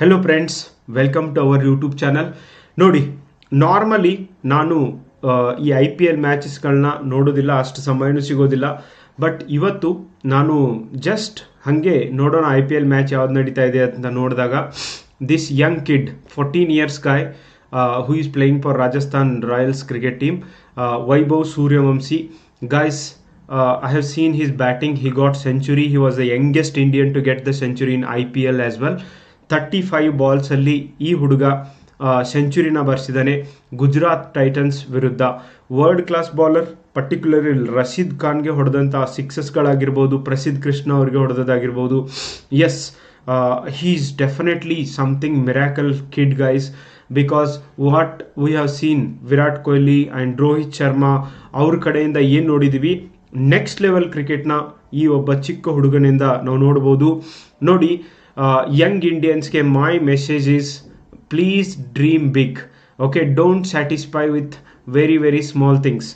Hello friends welcome to our YouTube channel ನೋಡಿ normally ನಾನು ಈ ಐ ಪಿ ಎಲ್ ಮ್ಯಾಚಸ್ಗಳನ್ನ ನೋಡೋದಿಲ್ಲ ಅಷ್ಟು ಸಮಯನೂ ಸಿಗೋದಿಲ್ಲ ಬಟ್ ಇವತ್ತು ನಾನು ಜಸ್ಟ್ ಹಾಗೆ ನೋಡೋಣ ಐ ಪಿ ಎಲ್ ಮ್ಯಾಚ್ ಯಾವ್ದು ನಡೀತಾ ಇದೆ ಅಂತ ನೋಡಿದಾಗ this young kid fourteen years guy who is playing for Rajasthan Royals cricket team Vaibhav Suryavanshi guys Uh, I have seen his batting. He got century. He was the youngest Indian to get the century in IPL as well. Thirty five ಬಾಲ್ಸಲ್ಲಿ ಈ ಹುಡುಗ ಸೆಂಚುರಿನ ಬರ್ಸಿದ್ದಾನೆ Gujarat Titans ವಿರುದ್ಧ. World class bowler, particularly Rashid ಖಾನ್ಗೆ ಹೊಡೆದಂಥ ಸಿಕ್ಸಸ್ಗಳಾಗಿರ್ಬೋದು ಪ್ರಸಿದ್ಧ ಕೃಷ್ಣ ಅವ್ರಿಗೆ ಹೊಡೆದದಾಗಿರ್ಬೋದು yes he is definitely something miracle kid guys because what we have seen Virat Kohli and Rohit Sharma ಅವ್ರ ಕಡೆಯಿಂದ ಏನು ನೋಡಿದ್ದೀವಿ ನೆಕ್ಸ್ಟ್ ಲೆವೆಲ್ ಕ್ರಿಕೆಟ್ನ ಈ ಒಬ್ಬ ಚಿಕ್ಕ ಹುಡುಗನಿಂದ ನಾವು ನೋಡ್ಬೋದು. ನೋಡಿ young ಇಂಡಿಯನ್ಸ್ಗೆ my message is please dream big okay don't satisfy with very very small things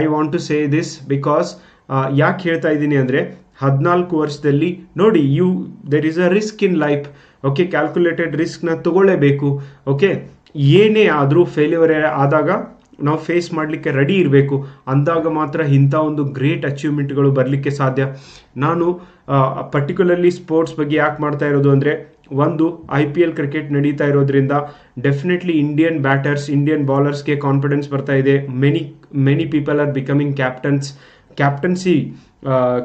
I want to say this because ಯಾಕೆ ಹೇಳ್ತಾ ಇದ್ದೀನಿ ಅಂದರೆ, ಹದಿನಾಲ್ಕು ವರ್ಷದಲ್ಲಿ ನೋಡಿ you there is a risk in life okay calculated ರಿಸ್ಕ್ನ ತಗೊಳ್ಳೇಬೇಕು. ಓಕೆ ಏನೇ ಆದರೂ ಫೇಲ್ಯೂರ್ ಆದಾಗ ನಾವು ಫೇಸ್ ಮಾಡಲಿಕ್ಕೆ ರೆಡಿ ಇರಬೇಕು. ಅಂದಾಗ ಮಾತ್ರ ಇಂಥ ಒಂದು ಗ್ರೇಟ್ ಅಚೀವ್ಮೆಂಟ್ಗಳು ಬರಲಿಕ್ಕೆ ಸಾಧ್ಯ. ನಾನು ಪರ್ಟಿಕ್ಯುಲರ್ಲಿ ಸ್ಪೋರ್ಟ್ಸ್ ಬಗ್ಗೆ ಯಾಕೆ ಮಾಡ್ತಾ ಇರೋದು ಅಂದರೆ, ಒಂದು ಐ ಪಿ ಎಲ್ ಕ್ರಿಕೆಟ್ ನಡೀತಾ ಇರೋದ್ರಿಂದ ಡೆಫಿನೆಟ್ಲಿ ಇಂಡಿಯನ್ ಬ್ಯಾಟರ್ಸ್ ಇಂಡಿಯನ್ ಬಾಲರ್ಸ್ಗೆ ಕಾನ್ಫಿಡೆನ್ಸ್ ಬರ್ತಾ ಇದೆ. Many many people are becoming captains captaincy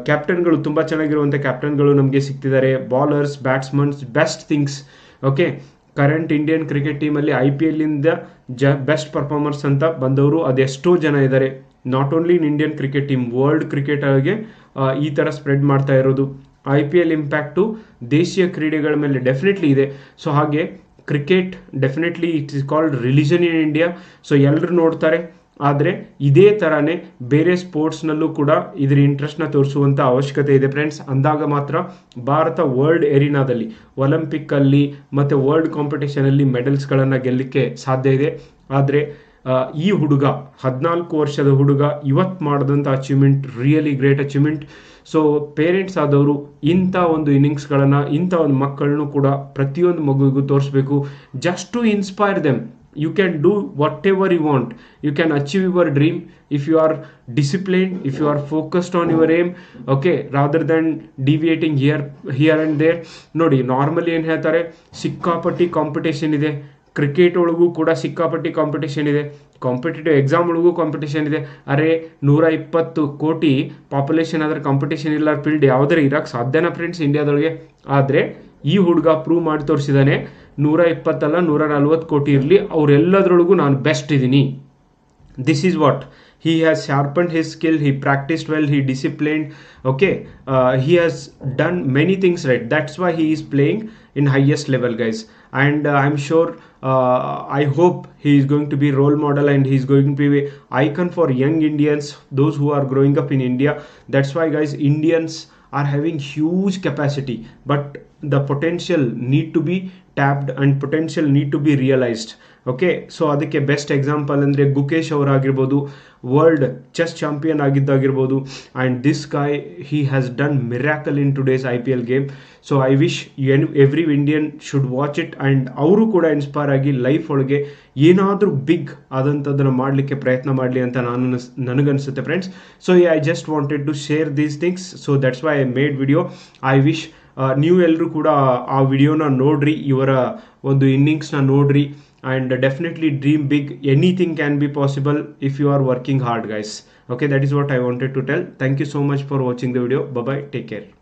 ಕ್ಯಾಪ್ಟನ್ಗಳು ತುಂಬ ಚೆನ್ನಾಗಿರುವಂಥ ಕ್ಯಾಪ್ಟನ್ಗಳು ನಮಗೆ ಸಿಗ್ತಿದ್ದಾರೆ. Bowlers batsmen best things okay current Indian cricket ಟೀಮಲ್ಲಿ ಐ ಪಿ ಎಲ್ಲಿಂದ ಜ ಬೆಸ್ಟ್ ಪರ್ಫಾರ್ಮರ್ಸ್ ಅಂತ ಬಂದವರು ಅದೆಷ್ಟೋ ಜನ ಇದ್ದಾರೆ. Not only in Indian cricket team world ಕ್ರಿಕೆಟರ್ಗೆ ಈ ಥರ ಸ್ಪ್ರೆಡ್ ಮಾಡ್ತಾ ಇರೋದು. ಐ ಪಿ ಎಲ್ ಇಂಪ್ಯಾಕ್ಟು ದೇಶೀಯ ಕ್ರೀಡೆಗಳ ಮೇಲೆ ಡೆಫಿನೆಟ್ಲಿ ಇದೆ. ಸೊ ಹಾಗೆ cricket definitely it is called religion in India so ಎಲ್ಲರೂ ನೋಡ್ತಾರೆ. ಆದರೆ ಇದೇ ಥರನೇ ಬೇರೆ ಸ್ಪೋರ್ಟ್ಸ್ನಲ್ಲೂ ಕೂಡ ಇದರ ಇಂಟ್ರೆಸ್ಟ್ನ ತೋರಿಸುವಂಥ ಅವಶ್ಯಕತೆ ಇದೆ ಫ್ರೆಂಡ್ಸ್ ಅಂದಾಗ ಮಾತ್ರ ಭಾರತ ವರ್ಲ್ಡ್ ಎರಿನಾದಲ್ಲಿ ಒಲಿಂಪಿಕ್ಕಲ್ಲಿ ಮತ್ತು ವರ್ಲ್ಡ್ ಕಾಂಪಿಟೇಷನಲ್ಲಿ ಮೆಡಲ್ಸ್ಗಳನ್ನು ಗೆಲ್ಲಲಿಕ್ಕೆ ಸಾಧ್ಯ ಇದೆ. ಆದರೆ ಈ ಹುಡುಗ, ಹದಿನಾಲ್ಕು ವರ್ಷದ ಹುಡುಗ ಇವತ್ತು ಮಾಡಿದಂಥ achievement really great achievement so parents ಆದವರು ಇಂಥ ಒಂದು ಇನ್ನಿಂಗ್ಸ್ಗಳನ್ನು ಇಂಥ ಒಂದು ಮಕ್ಕಳನ್ನು ಕೂಡ ಪ್ರತಿಯೊಂದು ಮಗುವಿಗೂ ತೋರಿಸ್ಬೇಕು. Just to inspire them you can do whatever you want you can achieve your dream if you are discipline if you are focused on your aim okay rather than deviating here here and there ನೋಡಿ normally ಏನು ಹೇಳ್ತಾರೆ? ಸಿಕ್ಕಾಪಟ್ಟಿ competition ಇದೆ. Cricket ಒಳಗೂ ಕೂಡ ಸಿಕ್ಕಾಪಟ್ಟಿ competition ಇದೆ. Competitive exam ಒಳಗೂ ಕಾಂಪಿಟೇಷನ್ ಇದೆ. ಅರೆ ನೂರ ಇಪ್ಪತ್ತು ಕೋಟಿ ಪಾಪ್ಯುಲೇಷನ್ ಆದ್ರೆ ಕಾಂಪಿಟೇಷನ್ ಇಲ್ಲ ಫೀಲ್ಡ್ ಯಾವುದೇ ಇರೋಕ್ಕೆ ಸಾಧ್ಯನಾ ಫ್ರೆಂಡ್ಸ್ ಇಂಡಿಯಾದೊಳಗೆ ಆದರೆ ಈ ಹುಡುಗ ಪ್ರೂವ್ ಮಾಡಿ ತೋರಿಸಿದಾನೆ ನೂರ ಇಪ್ಪತ್ತಲ್ಲ ನೂರ ನಲ್ವತ್ತು ಕೋಟಿ ಇರಲಿ ಅವರೆಲ್ಲದರೊಳಗೂ ನಾನು ಬೆಸ್ಟ್ ಇದ್ದೀನಿ this is what he has sharpened his skill he practiced well he disciplined okay? Uh, he has done many things right. That's why he is playing in highest level guys. And uh, i'm sure uh, i hope he is going to be role model and he is going to be icon for young indians those who are growing up in india. That's why guys indians are having huge capacity. But the potential need to be tapped and potential need to be realised okay so ಅದಕ್ಕೆ best example ಅಂದರೆ ಗುಕೇಶ್ ಅವರಾಗಿರ್ಬೋದು world chess champion ಆಗಿದ್ದಾಗಿರ್ಬೋದು and this guy he has done miracle in today's I P L game so I wish and every Indian should watch it and ಅವರು ಕೂಡ inspire ಆಗಿ life ಒಳಗೆ ಏನಾದರೂ big ಆದಂಥದ್ದನ್ನು ಮಾಡಲಿಕ್ಕೆ ಪ್ರಯತ್ನ ಮಾಡಲಿ ಅಂತ ನಾನು ನನಗನ್ಸುತ್ತೆ friends so I just wanted to share these things so that's why I made video I wish ನೀವು ಎಲ್ಲರೂ ಕೂಡ ಆ ವಿಡಿಯೋನ ನೋಡ್ರಿ ಇವರ ಒಂದು ಇನ್ನಿಂಗ್ಸ್ನ ನೋಡ್ರಿ and definitely dream big anything can be possible if you are working hard guys okay that is what i wanted to tell thank you so much for watching the video bye bye take care